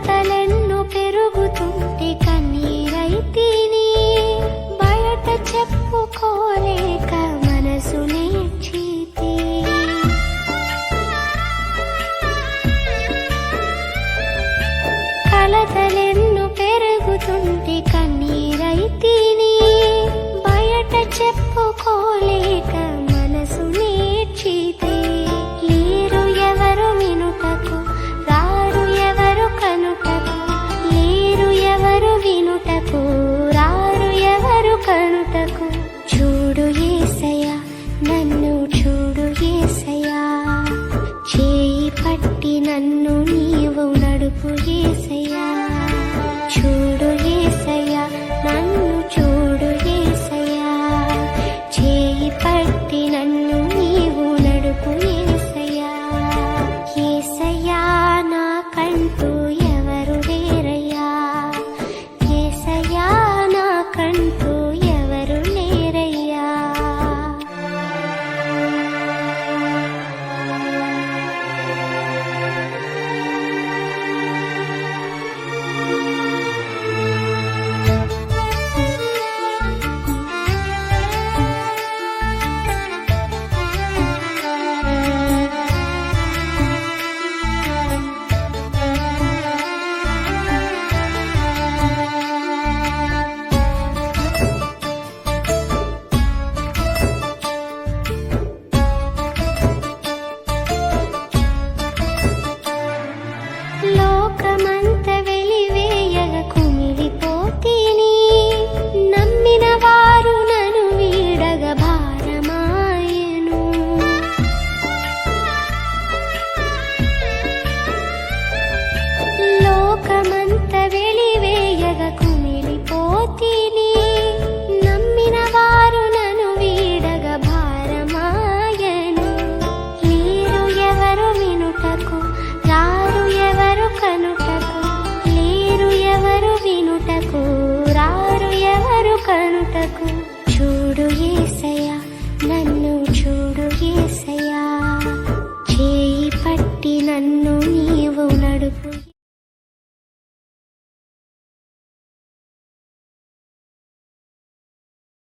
కథలెన్నో పెరుగుతుంటే కన్నీరైతేనే. బయట చెప్పుకోలేక మనసు నేర్చితే. కలతలెన్నో పెరుగుతుంటే కన్నీరైతేనే. బయట చెప్పుకోలేక 예쁘기 మాటకు